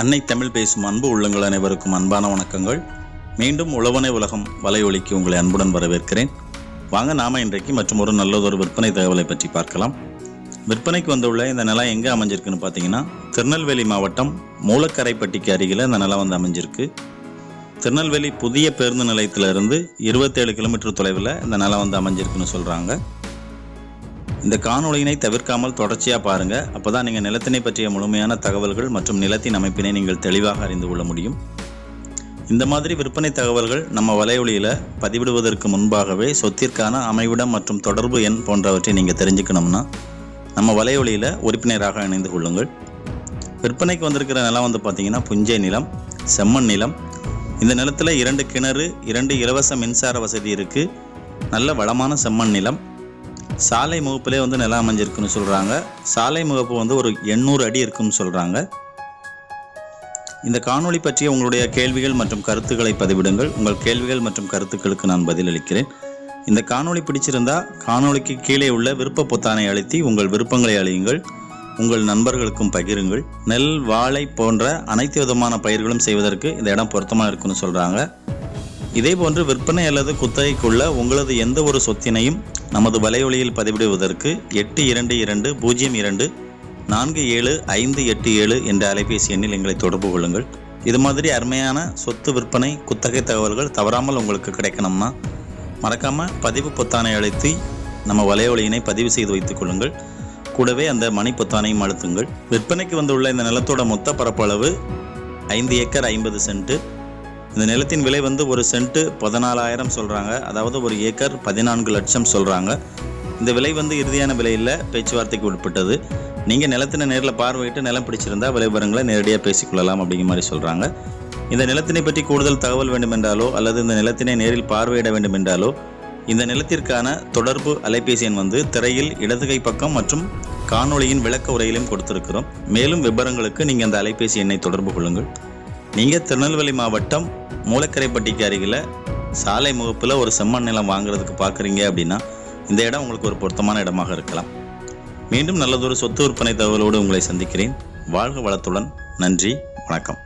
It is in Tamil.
அன்னை தமிழ் பேசும் அன்பு உள்ளங்கள் அனைவருக்கும் அன்பான வணக்கங்கள். மீண்டும் உழவனை உலகம் வலையொலிக்கு உங்களை அன்புடன் வரவேற்கிறேன். வாங்க நாம இன்றைக்கு மற்றும் ஒரு நல்லதொரு விற்பனை தகவலை பற்றி பார்க்கலாம். விற்பனைக்கு வந்துள்ள இந்த நிலம் எங்கே அமைஞ்சிருக்குன்னு பார்த்தீங்கன்னா திருநெல்வேலி மாவட்டம் மூலக்கரைப்பட்டிக்கு அருகில் இந்த நிலம் வந்து அமைஞ்சிருக்கு. திருநெல்வேலி புதிய பேருந்து நிலையத்திலிருந்து இருபத்தேழு கிலோமீட்டர் தொலைவில் இந்த நிலம் வந்து அமைஞ்சிருக்குன்னு சொல்கிறாங்க இந்த காணொளியினை தவிர்க்காமல் தொடர்ச்சியாக பாருங்கள் அப்போ தான் நீங்கள் நிலத்தினை பற்றிய முழுமையான தகவல்கள் மற்றும் நிலத்தின் அமைப்பினை நீங்கள் தெளிவாக அறிந்து கொள்ள முடியும். இந்த மாதிரி விற்பனை தகவல்கள் நம்ம வலையொலியில் பதிவிடுவதற்கு முன்பாகவே சொத்திற்கான அமைவிடம் மற்றும் தொடர்பு எண் போன்றவற்றை நீங்கள் தெரிஞ்சுக்கணும்னா நம்ம வலையொலியில் உறுப்பினராக இணைந்து கொள்ளுங்கள். விற்பனைக்கு வந்திருக்கிற நிலம் வந்து பார்த்திங்கன்னா புஞ்சை நிலம் செம்மண் நிலம். இந்த நிலத்தில் இரண்டு கிணறு இரண்டு இலவச மின்சார வசதி இருக்குது நல்ல வளமான செம்மண் நிலம். சாலை முகப்பிலே வந்து நிலம் அமைஞ்சிருக்குன்னு சொல்கிறாங்க சாலை முகப்பு வந்து ஒரு எண்ணூறு அடி இருக்குன்னு சொல்கிறாங்க இந்த காணொளி பற்றிய உங்களுடைய கேள்விகள் மற்றும் கருத்துக்களை பதிவிடுங்கள். உங்கள் கேள்விகள் மற்றும் கருத்துக்களுக்கு நான் பதிலளிக்கிறேன் இந்த காணொளி பிடிச்சிருந்தா காணொளிக்கு கீழே உள்ள விருப்ப பொத்தானை அழுத்தி உங்கள் விருப்பங்களை அழியுங்கள். உங்கள் நண்பர்களுக்கும் பகிருங்கள். நெல் வாழை போன்ற அனைத்து விதமான பயிர்களும் செய்வதற்கு இந்த இடம் பொருத்தமாக இருக்குன்னு சொல்கிறாங்க இதே போன்று விற்பனை அல்லது குத்தகைக்குள்ள உங்களது எந்த ஒரு சொத்தினையும் நமது வலையொலியில் பதிவிடுவதற்கு எட்டு இரண்டு இரண்டு பூஜ்ஜியம் இரண்டு நான்கு ஏழு ஐந்து எட்டு ஏழு என்ற அலைபேசி எண்ணில் எங்களை தொடர்பு கொள்ளுங்கள். இது மாதிரி அருமையான சொத்து விற்பனை குத்தகை தகவல்கள் தவறாமல் உங்களுக்கு கிடைக்கணும்னா மறக்காமல் பதிவு பொத்தானை அழைத்து நம்ம வலையொலியினை பதிவு செய்து வைத்துக் கொள்ளுங்கள். கூடவே அந்த மணி பொத்தானையும் அழுத்துங்கள். விற்பனைக்கு வந்துள்ள இந்த நிலத்தோட மொத்த பரப்பளவு ஐந்து ஏக்கர் ஐம்பது சென்ட்டு. இந்த நிலத்தின் விலை வந்து ஒரு சென்ட்டு பதினாலாயிரம் சொல்கிறாங்க அதாவது ஒரு ஏக்கர் பதினான்கு லட்சம் சொல்கிறாங்க இந்த விலை வந்து இறுதியான விலையில் பேச்சுவார்த்தைக்கு உட்பட்டது. நீங்கள் நிலத்தினை நேரில் பார்வையிட்டு நிலம் பிடிச்சிருந்தா விலைபரங்களை நேரடியாக பேசிக்கொள்ளலாம் அப்படிங்கிற மாதிரி சொல்கிறாங்க இந்த நிலத்தினை பற்றி கூடுதல் தகவல் வேண்டுமென்றாலோ அல்லது இந்த நிலத்தினை நேரில் பார்வையிட வேண்டுமென்றாலோ இந்த நிலத்திற்கான தொடர்பு அலைபேசி எண் வந்து திரையில் இடதுகை பக்கம் மற்றும் காணொளியின் விளக்க உரையிலும் கொடுத்திருக்கிறோம். மேலும் விவரங்களுக்கு நீங்கள் அந்த அலைபேசி எண்ணை தொடர்பு கொள்ளுங்கள். நீங்கள் திருநெல்வேலி மாவட்டம் மூலக்கரைப்பட்டிக்கு அருகில் சாலை முகப்பில் ஒரு செம்மண் நிலம் வாங்குறதுக்கு பார்க்குறீங்க அப்படின்னா இந்த இடம் உங்களுக்கு ஒரு பொருத்தமான இடமாக இருக்கலாம். மீண்டும் நல்லதொரு சொத்து விற்பனை தகவலோடு உங்களை சந்திக்கிறேன். வாழ்க வளத்துடன். நன்றி. வணக்கம்.